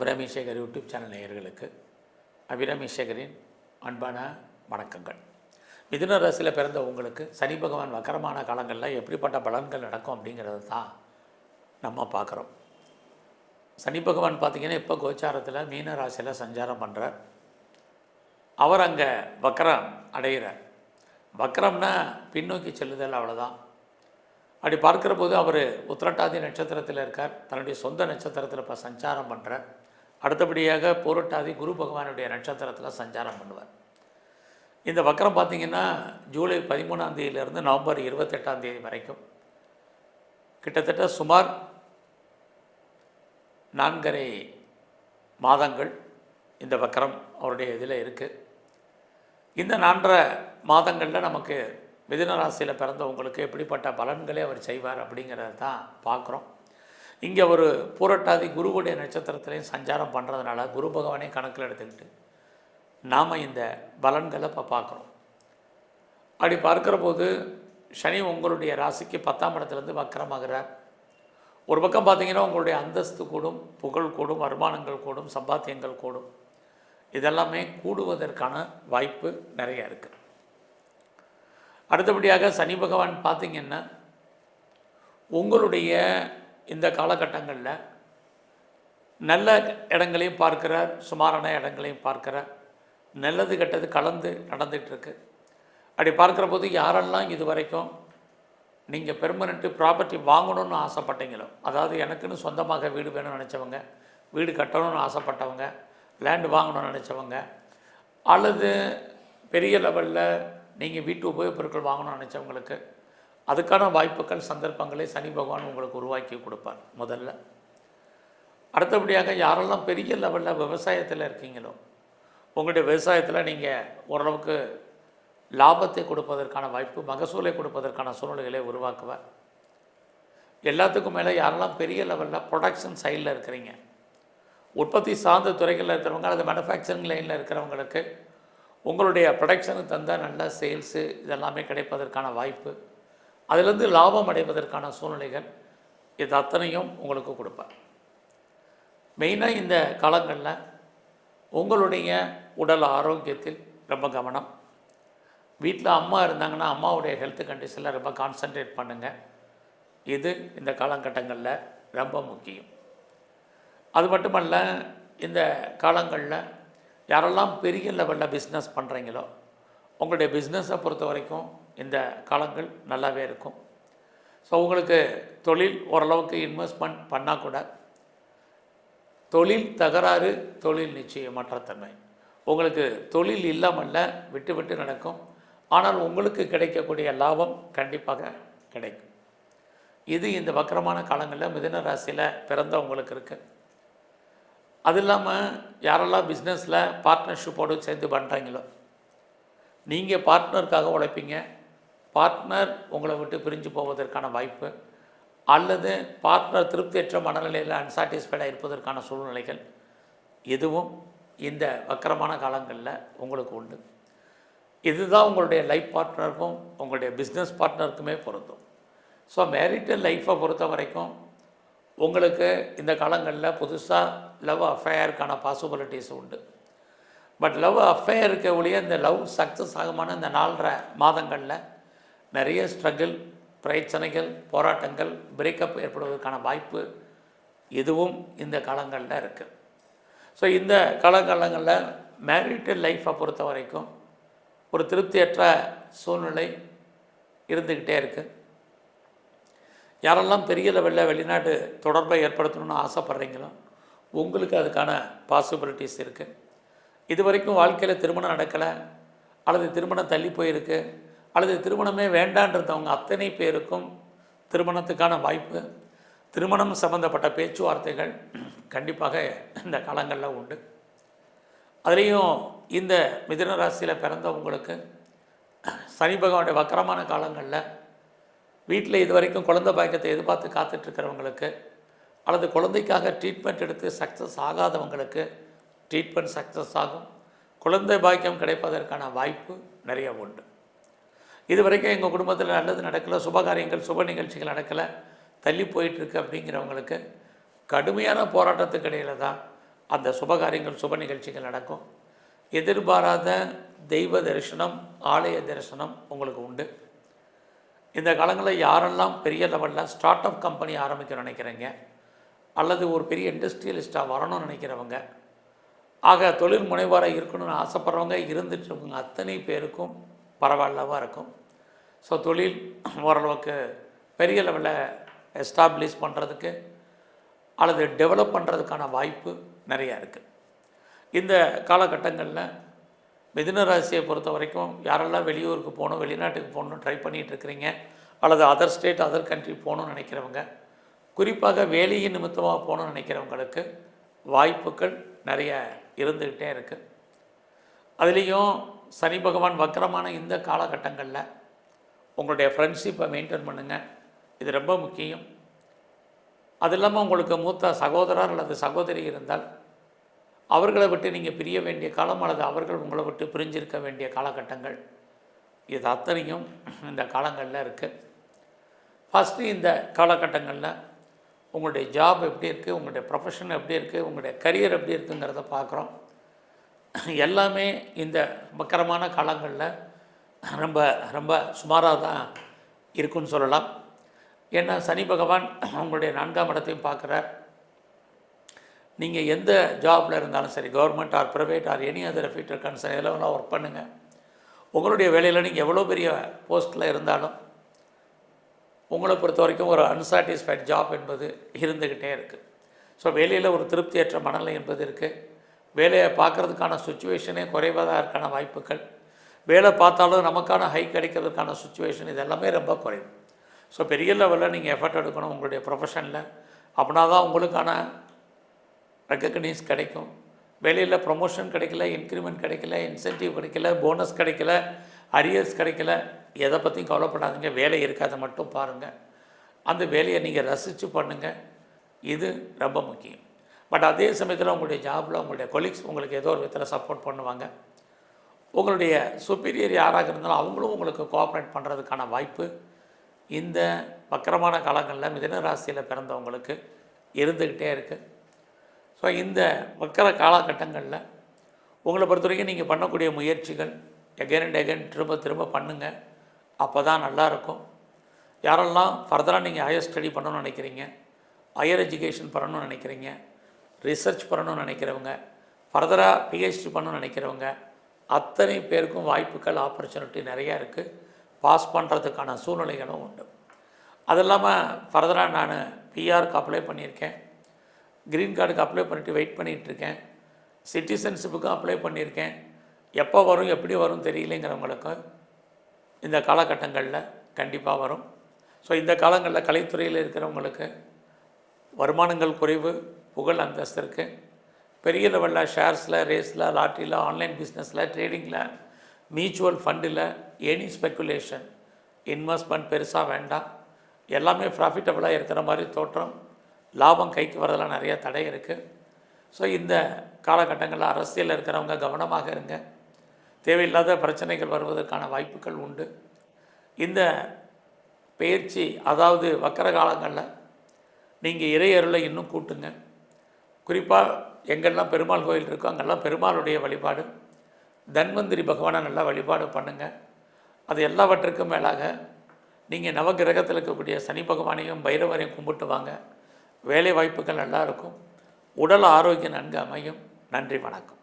Abirami Sekar YouTube channel நேயர்களுக்கு அபிராமி சேகரின் அன்பான வணக்கங்கள். மிதுன ராசியில் பிறந்த உங்களுக்கு சனி பகவான் வக்கரமான காலங்களில் எப்படிப்பட்ட பலன்கள் நடக்கும் அப்படிங்கிறது தான் நம்ம பார்க்குறோம். சனி பகவான் பார்த்திங்கன்னா இப்போ கோச்சாரத்தில் மீன ராசியில் சஞ்சாரம் பண்ணுறார் அவர் அங்கே வக்கரம் அடைகிறார் வக்கரம்னா பின்னோக்கி செல்லுதல் அவ்வளோதான் அப்படி பார்க்குற போது அவர் உத்திரட்டாதி நட்சத்திரத்தில் இருக்கார். தன்னுடைய சொந்த நட்சத்திரத்தில் இப்போ சஞ்சாரம் பண்ணுறார் அடுத்தபடியாக பூரட்டாதி குரு பகவானுடைய நட்சத்திரத்தில் சஞ்சாரம் பண்ணுவார். இந்த வக்கரம் பார்த்திங்கன்னா ஜூலை பதிமூணாம் தேதியிலிருந்து நவம்பர் இருபத்தெட்டாம் தேதி வரைக்கும். கிட்டத்தட்ட சுமார் நான்கரை மாதங்கள் இந்த வக்கரம் அவருடைய இதில் இருக்குது இந்த நான்கரை மாதங்களில் நமக்கு மிதுன ராசியில் பிறந்தவங்களுக்கு எப்படிப்பட்ட பலன்களை அவர் செய்வார் அப்படிங்கிறத தான் பார்க்குறோம் இங்கே ஒரு பூரட்டாதி குருவுடைய நட்சத்திரத்திலையும் சஞ்சாரம் பண்ணுறதுனால குரு பகவானே கணக்கில் எடுத்துக்கிட்டு நாம் இந்த பலன்களை இப்போ பார்க்குறோம். அப்படி பார்க்குற போது சனி உங்களுடைய ராசிக்கு பத்தாம் இடத்துலேருந்து வக்கரமாகிறார். ஒரு பக்கம் பார்த்தீங்கன்னா உங்களுடைய அந்தஸ்து கூடும் புகழ் கூடும் வருமானங்கள் கூடும் சம்பாத்தியங்கள் கூடும். இதெல்லாமே கூடுவதற்கான வாய்ப்பு நிறைய இருக்குது அடுத்தபடியாக சனி பகவான் பார்த்திங்கன்னா உங்களுடைய இந்த காலகட்டங்களில் நல்ல இடங்களையும் பார்க்கிறார் சுமாரான இடங்களையும் பார்க்கிறார். நல்லது கெட்டது கலந்து நடந்துகிட்ருக்கு அப்படி பார்க்குற போது யாரெல்லாம் இது வரைக்கும் நீங்கள் பெர்மனெண்ட்டு ப்ராப்பர்ட்டி வாங்கணும்னு ஆசைப்பட்டீங்களோ அதாவது எனக்குன்னு சொந்தமாக வீடு வேணும்னு நினச்சவங்க வீடு கட்டணும்னு ஆசைப்பட்டவங்க லேண்டு வாங்கணும்னு நினச்சவங்க அல்லது பெரிய லெவலில் நீங்கள் வீட்டு உபயோகப் பொருட்கள் வாங்கணும்னு நினச்சவங்களுக்கு அதுக்கான வாய்ப்புகள் சந்தர்ப்பங்களை சனி பகவான் உங்களுக்கு உருவாக்கி கொடுப்பார் முதல்ல. அடுத்தபடியாக யாரெல்லாம் பெரிய லெவலில் விவசாயத்தில் இருக்கீங்களோ உங்களுடைய விவசாயத்தில் நீங்கள் ஓரளவுக்கு லாபத்தை கொடுப்பதற்கான வாய்ப்பு மகசூலை கொடுப்பதற்கான சூழ்நிலைகளை உருவாக்குவார். எல்லாத்துக்கும் மேலே யாரெல்லாம் பெரிய லெவலில் ப்ரொடக்ஷன் சைடில் இருக்கிறீங்க உற்பத்தி சார்ந்த துறைகளில் இருக்கிறவங்க அல்லது மேனுஃபேக்சரிங் லைனில் இருக்கிறவங்களுக்கு உங்களுடைய ப்ரொடக்ஷனுக்கு தந்தால் நல்ல சேல்ஸு இதெல்லாமே கிடைப்பதற்கான வாய்ப்பு அதிலிருந்து லாபம் அடைவதற்கான சூழ்நிலைகள் இது அத்தனையும் உங்களுக்கு கொடுப்பார். மெயினாக இந்த காலங்களில் உங்களுடைய உடல் ஆரோக்கியத்தில் ரொம்ப கவனம். வீட்டில் அம்மா இருந்தாங்கன்னா அம்மாவுடைய ஹெல்த் கண்டிஷனில் ரொம்ப கான்சன்ட்ரேட் பண்ணுங்கள் இது இந்த காலகட்டங்களில் ரொம்ப முக்கியம். அது மட்டுமல்ல இந்த காலங்களில் யாரெல்லாம் பெரிய லெவலில் பிஸ்னஸ் பண்ணுறீங்களோ உங்களுடைய பிஸ்னஸை பொறுத்த வரைக்கும் இந்த காலங்கள் நல்லாவே இருக்கும். ஸோ உங்களுக்கு தொழில் ஓரளவுக்கு இன்வெஸ்ட்மெண்ட் பண்ணால் கூட தொழில் தகராறு தொழில் நிச்சயமற்ற தன்மை. உங்களுக்கு தொழில் இல்லாமல்ல விட்டு விட்டு நடக்கும். ஆனால் உங்களுக்கு கிடைக்கக்கூடிய லாபம் கண்டிப்பாக கிடைக்கும். இது இந்த வக்கரமான காலங்களில் மிதன ராசியில் பிறந்தவங்களுக்கு இருக்குது அது இல்லாமல் யாரெல்லாம் பிஸ்னஸில் பார்ட்னர்ஷிப்போடு சேர்ந்து பண்ணுறாங்களோ நீங்கள் பார்ட்னருக்காக உழைப்பீங்க. பார்ட்னர் உங்களை விட்டு பிரிஞ்சு போவதற்கான வாய்ப்பு. அல்லது பார்ட்னர் திருப்தியற்ற மனநிலையில் அன்சாட்டிஸ்ஃபைடாக இருப்பதற்கான சூழ்நிலைகள் எதுவும் இந்த வக்கரமான காலங்களில் உங்களுக்கு உண்டு. இதுதான் உங்களுடைய லைஃப் பார்ட்னருக்கும் உங்களுடைய பிஸ்னஸ் பார்ட்னருக்குமே பொருந்தும். ஸோ மேரிட்டல் லைஃப்பை பொறுத்த வரைக்கும் உங்களுக்கு இந்த காலங்களில் புதுசாக லவ் அஃபேருக்கான பாசிபிலிட்டிஸ் உண்டு. பட் லவ் அஃபேருக்கு ஒழிய இந்த லவ் சக்ஸஸ் ஆகுமான இந்த நாலரை மாதங்களில் நிறைய ஸ்ட்ரகிள் பிரச்சனைகள் போராட்டங்கள் பிரேக்கப் ஏற்படுவதற்கான வாய்ப்பு இதுவும் இந்த காலங்களில் இருக்குது ஸோ இந்த காலகாலங்களில் மேரிட்டு லைஃப்பை பொறுத்த வரைக்கும் ஒரு திருப்தியற்ற சூழ்நிலை இருந்துக்கிட்டே இருக்குது யாரெல்லாம் பெரிய லெவலில் வெளிநாட்டு தொடர்பை ஏற்படுத்தணும்னு ஆசைப்பட்றீங்களோ உங்களுக்கு அதுக்கான பாசிபிலிட்டிஸ் இருக்குது இது வரைக்கும் வாழ்க்கையில் திருமணம் நடக்கலை அல்லது திருமணம் தள்ளி போயிருக்கு அல்லது திருமணமே வேண்டான்றதவங்க அத்தனை பேருக்கும் திருமணத்துக்கான வாய்ப்பு திருமணம் சம்மந்தப்பட்ட பேச்சுவார்த்தைகள் கண்டிப்பாக இந்த காலங்களில் உண்டு. அதுலேயும் இந்த மிதுன ராசியில் பிறந்தவங்களுக்கு சனி பகவானுடைய வக்கரமான காலங்களில் வீட்டில் இது வரைக்கும் குழந்தை பாக்கியத்தை எதிர்பார்த்து காத்துட்ருக்கிறவங்களுக்கு அல்லது குழந்தைக்காக ட்ரீட்மெண்ட் எடுத்து சக்ஸஸ் ஆகாதவங்களுக்கு ட்ரீட்மெண்ட் சக்ஸஸ் ஆகும். குழந்தை பாக்கியம் கிடைப்பதற்கான வாய்ப்பு நிறைய உண்டு. இது வரைக்கும் எங்கள் குடும்பத்தில் நல்லது நடக்கலை சுபகாரியங்கள் சுப நிகழ்ச்சிகள் நடக்கலை தள்ளி போயிட்டுருக்கு அப்படிங்கிறவங்களுக்கு கடுமையான போராட்டத்துக்கு இடையில் தான் அந்த சுபகாரியங்கள் சுப நிகழ்ச்சிகள் நடக்கும். எதிர்பாராத தெய்வ தரிசனம் ஆலய தரிசனம் உங்களுக்கு உண்டு. இந்த காலங்களில் யாரெல்லாம் பெரிய லெவலில் ஸ்டார்ட் அப் கம்பெனி ஆரம்பிக்கணும்னு நினைக்கிறீங்க அல்லது ஒரு பெரிய இண்டஸ்ட்ரியலிஸ்ட்டாக வரணும்னு நினைக்கிறவங்க ஆக தொழில் முனைவாராக இருக்கணும்னு ஆசைப்பட்றவங்க இருந்துட்டு இருக்கவங்க அத்தனை பேருக்கும் பரவாயில்லவாக இருக்கும். ஸோ தொழில் ஓரளவுக்கு பெரிய லெவலில் எஸ்டாப்ளிஷ் பண்ணுறதுக்கு அல்லது டெவலப் பண்ணுறதுக்கான வாய்ப்பு நிறையா இருக்குது இந்த காலகட்டங்களில் மிதுன ராசியை பொறுத்த வரைக்கும் யாரெல்லாம் வெளியூருக்கு போகணும் வெளிநாட்டுக்கு போகணும் ட்ரை பண்ணிகிட்டு இருக்கிறீங்க அல்லது அதர் ஸ்டேட் அதர் கண்ட்ரி போகணும்னு நினைக்கிறவங்க குறிப்பாக வேலையின் நிமித்தமாக போகணும்னு நினைக்கிறவங்களுக்கு வாய்ப்புகள் நிறைய இருந்துக்கிட்டே இருக்குது அதுலேயும் சனி பகவான் வக்கரமான இந்த காலகட்டங்களில் உங்களுடைய ஃப்ரெண்ட்ஷிப்பை மெயின்டைன் பண்ணுங்கள் இது ரொம்ப முக்கியம். அது இல்லாமல் உங்களுக்கு மூத்த சகோதரர் அல்லது சகோதரி இருந்தால் அவர்களை விட்டு நீங்கள் பிரிய வேண்டிய காலம் அல்லது அவர்கள் உங்களை விட்டு பிரிஞ்சிருக்க வேண்டிய காலகட்டங்கள். இது அத்தனையும் இந்த காலங்களில் இருக்குது ஃபஸ்ட்டு இந்த காலகட்டங்களில் உங்களுடைய ஜாப் எப்படி இருக்குது உங்களுடைய ப்ரொஃபஷன் எப்படி இருக்குது உங்களுடைய கரியர் எப்படி இருக்குங்கிறத பார்க்குறோம். எல்லாமே இந்த மக்கரமான காலங்களில் ரொம்ப ரொம்ப சுமாராக தான் இருக்குன்னு சொல்லலாம். ஏன்னா சனி பகவான் உங்களுடைய நான்காம் இடத்தையும் பார்க்குறார். நீங்கள் எந்த ஜாபில் இருந்தாலும் சரி government or private or any other feeder concern எல்லாம் ஒர்க் பண்ணுங்கள் உங்களுடைய வேலையில் நீங்கள் எவ்வளோ பெரிய போஸ்ட்டில் இருந்தாலும் உங்களை பொறுத்த வரைக்கும் ஒரு அன்சாட்டிஸ்ஃபைட் ஜாப் என்பது இருந்துக்கிட்டே இருக்குது ஸோ வேலையில் ஒரு திருப்தியற்ற மனநிலை என்பது இருக்குது வேலையை பார்க்குறதுக்கான சுச்சுவேஷனே குறைவதற்கான இருக்கான வாய்ப்புகள். வேலை பார்த்தாலும் நமக்கான ஹை கிடைக்கிறதுக்கான சுச்சுவேஷன் இது எல்லாமே ரொம்ப குறைவு. ஸோ பெரிய லெவலில் நீங்கள் எஃபர்ட் எடுக்கணும் உங்களுடைய ப்ரொஃபஷனில் அப்படின்னா தான் உங்களுக்கான ரெக்கக்னைஸ் கிடைக்கும். வேலையில் ப்ரொமோஷன் கிடைக்கல இன்க்ரிமெண்ட் கிடைக்கல இன்சென்டிவ் கிடைக்கல போனஸ் கிடைக்கல அரியர்ஸ் கிடைக்கல எதை பற்றியும் கவலைப்படாதீங்க வேலை இருக்காத மட்டும் பாருங்கள் அந்த வேலையை நீங்கள் ரசித்து பண்ணுங்கள் இது ரொம்ப முக்கியம். பட் அதே சமயத்தில் உங்களுடைய ஜாபில் உங்களுடைய கொலீக்ஸ் உங்களுக்கு ஏதோ ஒரு விதத்தில் சப்போர்ட் பண்ணுவாங்க. உங்களுடைய சுப்பீரியர் யாராக இருந்தாலும் அவங்களும் உங்களுக்கு கோஆப்ரேட் பண்ணுறதுக்கான வாய்ப்பு. இந்த வக்கரமான காலங்களில் மிதன ராசியில் பிறந்தவங்களுக்கு இருந்துக்கிட்டே இருக்குது ஸோ இந்த வக்கர காலகட்டங்களில் உங்களை பொறுத்த வரைக்கும் நீங்கள் பண்ணக்கூடிய முயற்சிகள் எகைன் அண்ட் எகைன் திரும்ப திரும்ப பண்ணுங்கள் அப்போ தான் நல்லாயிருக்கும். யாரெல்லாம் ஃபர்தராக நீங்கள் ஹையர் ஸ்டடி பண்ணணும்னு நினைக்கிறீங்க ஹையர் எஜுகேஷன் பண்ணணும்னு நினைக்கிறீங்க ரிசர்ச் பண்ணணும்னு நினைக்கிறவங்க ஃபர்தராக பிஹெச்டி பண்ணணும்னு நினைக்கிறவங்க அத்தனை பேருக்கும் வாய்ப்புகள் ஆப்பர்ச்சுனிட்டி நிறையா இருக்குது பாஸ் பண்ணுறதுக்கான சூழ்நிலைகளும் உண்டு. அது இல்லாமல் ஃபர்தராக நான் பிஆருக்கு அப்ளை பண்ணியிருக்கேன். க்ரீன் கார்டுக்கு அப்ளை பண்ணிவிட்டு வெயிட் பண்ணிகிட்ருக்கேன் சிட்டிசன்ஷிப்புக்கும் அப்ளை பண்ணியிருக்கேன். எப்போ வரும் எப்படி வரும் தெரியலைங்கிறவங்களுக்கு இந்த காலகட்டங்களில் கண்டிப்பாக வரும். ஸோ இந்த காலங்களில் கலைத்துறையில் இருக்கிறவங்களுக்கு வருமானங்கள் குறைவு புகழ் அந்தஸ்து இருக்குது பெரிய லெவலில் ஷேர்ஸில் ரேஸில் லாட்ரியில் ஆன்லைன் பிஸ்னஸில் ட்ரேடிங்கில் மியூச்சுவல் ஃபண்டில் எனி ஸ்பெக்குலேஷன் இன்வெஸ்ட்மெண்ட் பெருசாக வேண்டாம். எல்லாமே ப்ராஃபிட்டபுளாக இருக்கிற மாதிரி தோற்றம். லாபம் கைக்கு வரதெல்லாம் நிறைய தடை இருக்குது ஸோ இந்த காலகட்டங்களில் அரசியலில் இருக்கிறவங்க கவனமாக இருங்க. தேவையில்லாத பிரச்சனைகள் வருவதற்கான வாய்ப்புகள் உண்டு. இந்த பயிற்சி அதாவது வக்கர காலங்களில் நீங்கள் இறையருளை இன்னும் கூட்டுங்க. குறிப்பாக எங்கெல்லாம் பெருமாள் கோயில் இருக்கோ அங்கெல்லாம் பெருமாளுடைய வழிபாடு தன்வந்திரி பகவானை நல்லா வழிபாடு பண்ணுங்கள் அது எல்லாவற்றுக்கும் மேலாக நீங்கள் நவகிரகத்தில் இருக்கக்கூடிய சனி பகவானையும் பைரவரையும் கும்பிட்டு வாங்க. வேலை வாய்ப்புகள் நல்லா இருக்கும். உடல் ஆரோக்கியம் நன்கு அமையும். நன்றி வணக்கம்.